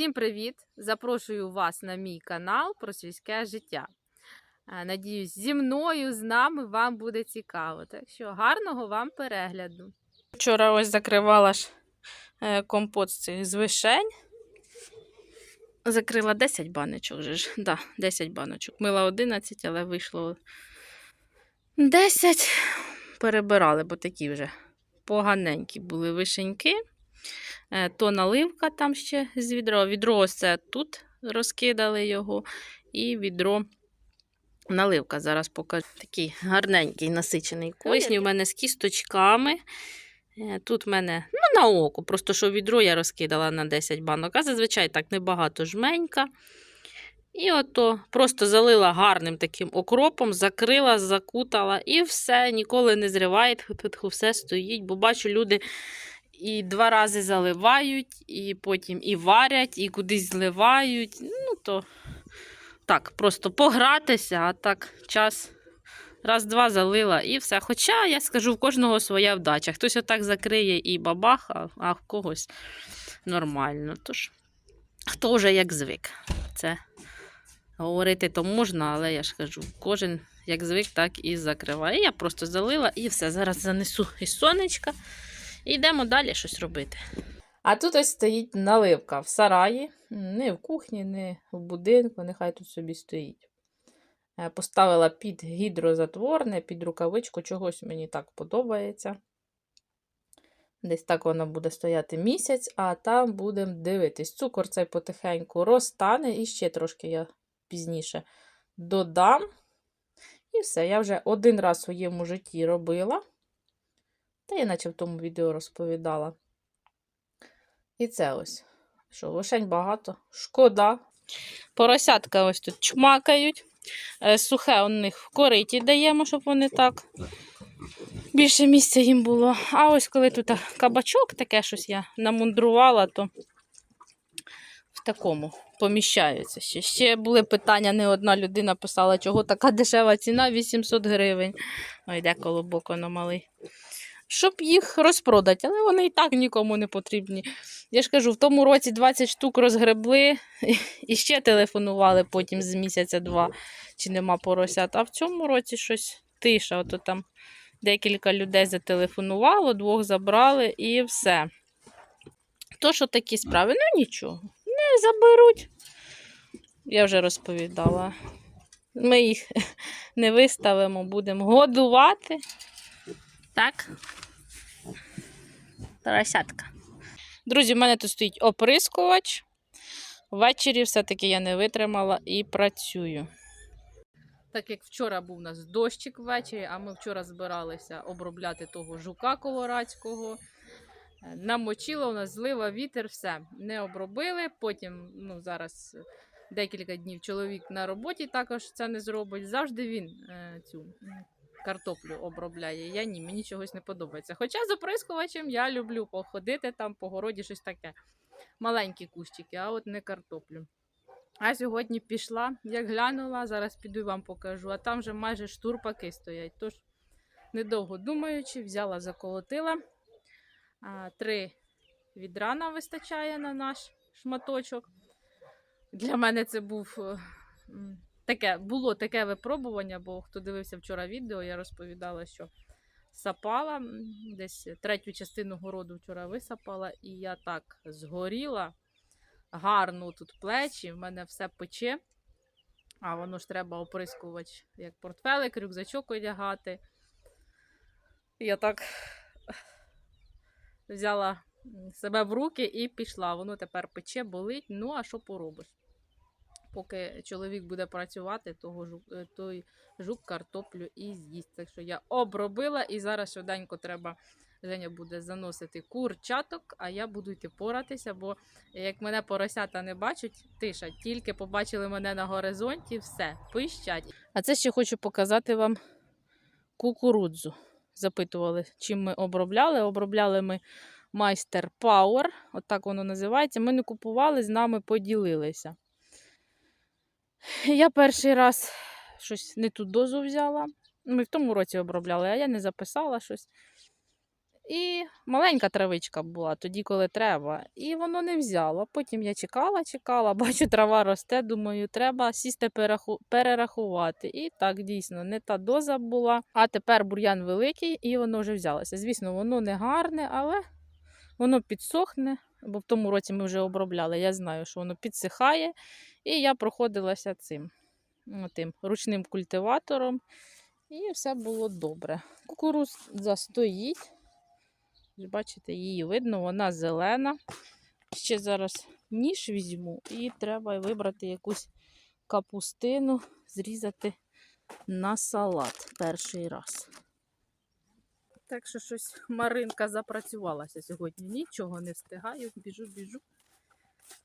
Всім привіт! Запрошую вас на мій канал про сільське життя. Надіюсь, зі мною, з нами вам буде цікаво. Так що гарного вам перегляду. Вчора ось закривала ж е, компот з вишень. Закрила 10 баночок же ж. Да, 10 баночок. Мила 11, але вийшло 10. Перебирали, бо такі вже поганенькі були вишеньки. Е, То наливка там ще з відра. Відро ось це тут розкидали його. І відро наливка. Зараз покажу. Такий гарненький насичений колісні. У мене з кісточками. Е, Тут в мене ну, на око, просто що відро я розкидала на 10 банок, а зазвичай так небагато жменька. І ото просто залила гарним таким окропом, закрила, закутала і все, ніколи не зриває, все стоїть, бо бачу, люди і два рази заливають, і потім і варять, і кудись зливають. Ну, то так, просто погратися, а так час раз-два залила і все. Хоча, я скажу, в кожного своя вдача. Хтось отак закриє і бабах, а, в когось нормально. Тож, хто вже як звик. Це говорити то можна, але я ж кажу, кожен як звик, так і закриває. Я просто залила і все. Зараз занесу із сонечка і йдемо далі щось робити. А тут ось стоїть наливка в сараї, не в кухні, не в будинку, нехай тут собі стоїть. Е, Поставила під гідрозатворне, під рукавичку, чогось мені так подобається. Десь так вона буде стояти місяць, а там будемо дивитись. Цукор цей потихеньку розтане, і ще трошки я пізніше додам. І все, я вже один раз в своєму житті робила. Та я наче в тому відео розповідала. І це ось. Що, вишень багато. Шкода. Поросятка ось тут чмакають. Е, Сухе у них в кориті даємо, щоб вони так. Більше місця їм було. А ось коли тут кабачок, таке щось я намундрувала, то в такому поміщаються ще. Ще були питання, не одна людина писала, чого така дешева ціна 800 гривень. Ой, де колобок воно малий. Щоб їх розпродати, але вони і так нікому не потрібні. Я ж кажу, в тому році 20 штук розгребли і ще телефонували потім з місяця-два, чи нема поросят. А в цьому році щось тиша. Ото там декілька людей зателефонувало, двох забрали і все. То, що такі справи, ну нічого, не заберуть. Я вже розповідала. Ми їх не виставимо, будемо годувати. Так. Поросятка. Друзі, в мене тут стоїть оприскувач. Ввечері все-таки я не витримала і працюю. Так як вчора був у нас дощик ввечері, а ми вчора збиралися обробляти того жука колорадського. Намочило у нас злива, вітер, все. Не обробили. Потім, ну, зараз декілька днів чоловік на роботі також це не зробить. Завжди він е, цю картоплю обробляє. Я ні, мені чогось не подобається. Хоча з оприскувачем я люблю походити там по городі щось таке. Маленькі кущики, а от не картоплю. А сьогодні пішла, як глянула, зараз піду і вам покажу. А там вже майже штурпаки стоять. Тож, недовго думаючи, взяла, заколотила. Три відра вистачає на наш шматочок. Для мене це був е, таке, було таке випробування, бо хто дивився вчора відео, я розповідала, що сапала десь третю частину городу вчора висапала, і я так згоріла гарно тут плечі, в мене все пече. А воно ж треба оприскувач, як портфелик, рюкзачок одягати. Я так взяла себе в руки і пішла. Воно тепер пече, болить. Ну, а що поробиш? Поки чоловік буде працювати, того жук, е, той жук картоплю і з'їсть. Так що я обробила і зараз швиденько треба. Женя буде заносити курчаток, а я буду йти поратися, бо як мене поросята не бачать, тиша, тільки побачили мене на горизонті, все, пищать. А це ще хочу показати вам кукурудзу. Запитували, чим ми обробляли. Обробляли ми майстер Power, отак воно називається. Ми не купували, з нами поділилися. Я перший раз щось не ту дозу взяла. Ми в тому році обробляли, а я не записала щось. І маленька травичка була тоді, коли треба. І воно не взяло. Потім я чекала, чекала, бачу, трава росте. Думаю, треба сісти перераху- перерахувати. І так дійсно не та доза була. А тепер бур'ян великий, і воно вже взялося. Звісно, воно не гарне, але воно підсохне. Бо в тому році ми вже обробляли. Я знаю, що воно підсихає. І я проходилася цим тим ручним культиватором. І все було добре. Кукурудза стоїть. Бачите, її видно, вона зелена. Ще зараз ніж візьму, і треба вибрати якусь капустину, зрізати на салат перший раз. Так що щось Маринка запрацювалася сьогодні. Нічого не встигаю, біжу, біжу.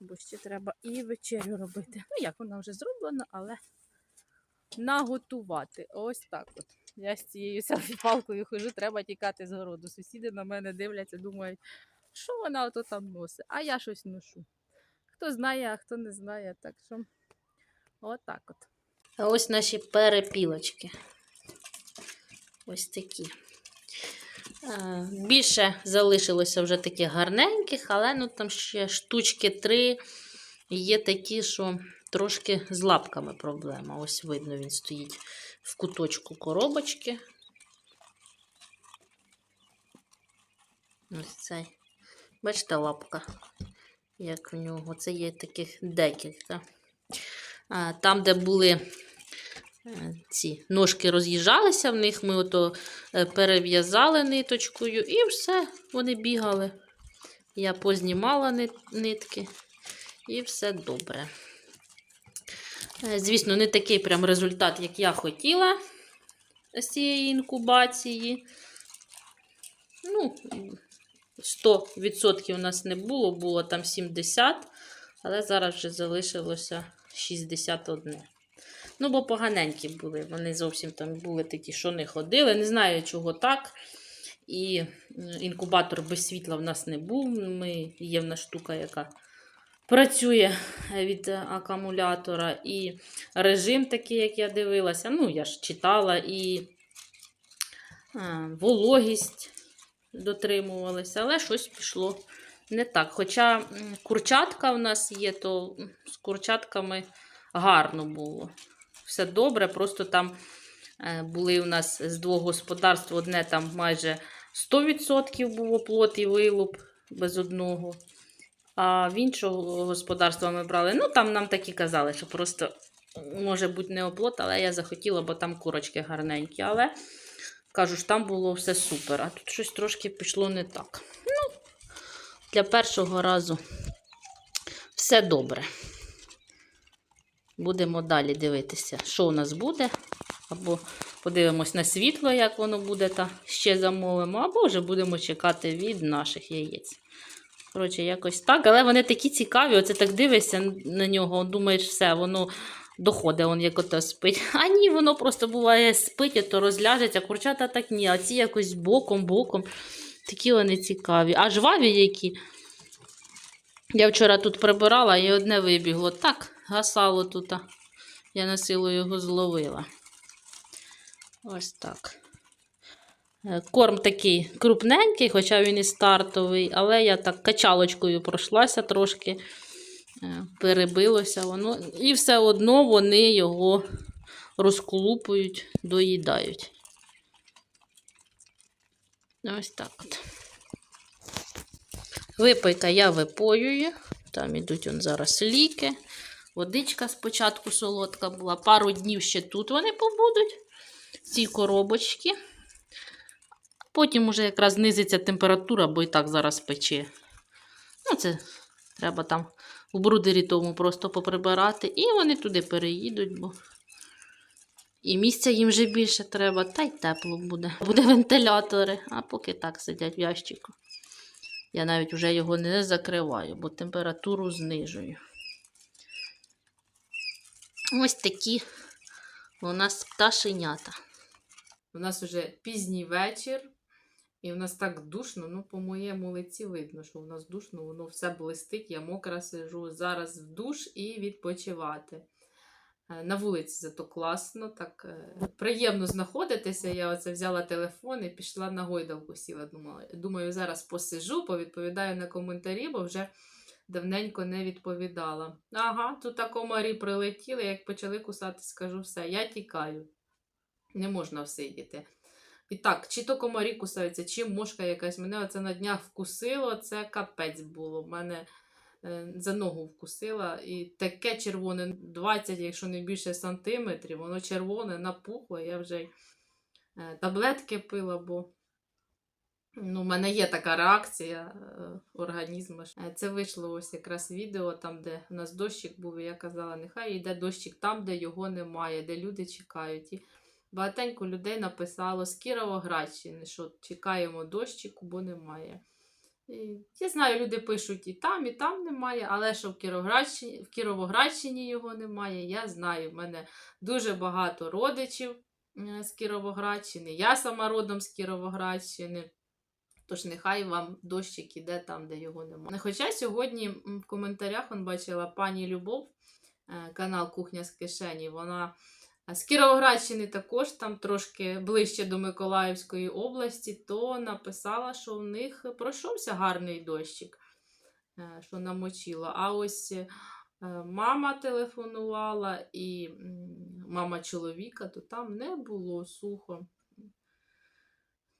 Бо ще треба і вечерю робити. Ну, як вона вже зроблена, але наготувати. Ось так от. Я з цією селфі-палкою хожу, треба тікати з городу. Сусіди на мене дивляться, думають, що вона ото там носить, а я щось ношу. Хто знає, а хто не знає. Так що отак от. А ось наші перепілочки. Ось такі. Е, Більше залишилося вже таких гарненьких, але ну там ще штучки три. Є такі, що трошки з лапками проблема. Ось видно, він стоїть в куточку коробочки. Ось цей. Бачите, лапка, як в нього. Це є таких декілька. Там, де були е, ці ножки роз'їжджалися в них, ми ото е, перев'язали ниточкою і все, вони бігали. Я познімала нитки, і все добре. Е, Звісно, не такий прям результат, як я хотіла з цієї інкубації. Ну, 100% у нас не було, було там 70, але зараз вже залишилося 61. Ну, бо поганенькі були. Вони зовсім там були такі, що не ходили. Не знаю, чого так. І інкубатор без світла в нас не був. Ми, є в нас штука, яка працює від акумулятора. І режим такий, як я дивилася. Ну, я ж читала, і е, вологість дотримувалися, але щось пішло не так. Хоча курчатка в нас є, то з курчатками гарно було. Все добре, просто там е, були у нас з двох господарств, одне там майже 100% був оплот і вилуп без одного. А в іншого господарства ми брали. Ну, там нам такі казали, що просто може бути не оплот, але я захотіла, бо там курочки гарненькі. Але кажу ж, там було все супер. А тут щось трошки пішло не так. Ну, для першого разу все добре. Будемо далі дивитися, що у нас буде. Або подивимось на світло, як воно буде, та ще замовимо, або вже будемо чекати від наших яєць. Коротше, якось так. Але вони такі цікаві. Оце так дивишся на нього, думаєш, все, воно доходить, он як ото спить. А ні, воно просто буває спить, то розляжеться. Курчата так ні, а ці якось боком, боком. Такі вони цікаві. А жваві які. Я вчора тут прибирала і одне вибігло. Так, гасало тут. Я на силу його зловила. Ось так. Е, Корм такий крупненький, хоча він і стартовий, але я так качалочкою пройшлася трошки, е, перебилося воно. І все одно вони його розколупують, доїдають. Ось так от. Випийка я випоюю. Там ідуть зараз ліки. Водичка спочатку солодка була. Пару днів ще тут вони побудуть. Ці коробочки. Потім уже якраз знизиться температура, бо і так зараз пече. Ну, це треба там у брудері тому просто поприбирати. І вони туди переїдуть, бо і місця їм вже більше треба, та й тепло буде. Буде вентилятори, а поки так сидять в ящику. Я навіть вже його не закриваю, бо температуру знижую. Ось такі у нас пташенята. У нас вже пізній вечір, і в нас так душно. Ну, по моєму лиці видно, що у нас душно, воно все блистить, я мокра сижу. Зараз в душ і відпочивати. Е, На вулиці зато класно, так е, приємно знаходитися. Я оце взяла телефон і пішла на гойдалку сіла. Думаю, зараз посижу, повідповідаю на коментарі, бо вже давненько не відповідала. Ага, тут так комарі прилетіли, як почали кусати, скажу все, я тікаю. Не можна всидіти. І так, чи то комарі кусаються, чи мошка якась. Мене оце на днях вкусило, це капець було. В мене е, за ногу вкусила. І таке червоне, 20, якщо не більше сантиметрів, воно червоне, напухло. Я вже е, таблетки пила, бо ну, в мене є така реакція е, організму. Е, Це вийшло ось якраз відео, там, де у нас дощик був, і я казала, нехай йде дощик там, де його немає, де люди чекають. І багатенько людей написало з Кіровоградщини, що чекаємо дощику, бо немає. І, я знаю, люди пишуть і там, і там немає, але що в Кіровоградщині, в Кіровоградщині його немає, я знаю. В мене дуже багато родичів е, з Кіровоградщини. Я сама родом з Кіровоградщини. Тож нехай вам дощик іде там, де його немає. Хоча сьогодні в коментарях он бачила пані Любов, е, канал Кухня з кишені. Вона е, з Кіровоградщини також там трошки ближче до Миколаївської області, то написала, що в них пройшовся гарний дощик, е, що намочило. А ось мама телефонувала і мама чоловіка, то там не було сухо.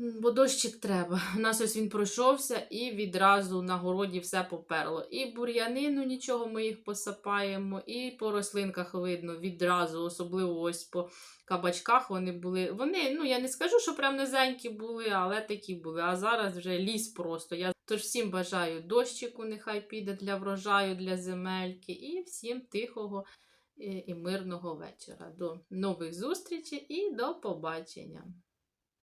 Бо дощик треба. У нас ось він пройшовся і відразу на городі все поперло. І бур'янину нічого ми їх посапаємо, і по рослинках видно відразу, особливо ось по кабачках вони були. Вони, ну я не скажу, що прям низенькі були, але такі були. А зараз вже ліс просто. Я тож всім бажаю дощику, нехай піде для врожаю, для земельки, і всім тихого е, і мирного вечора. До нових зустрічей і до побачення.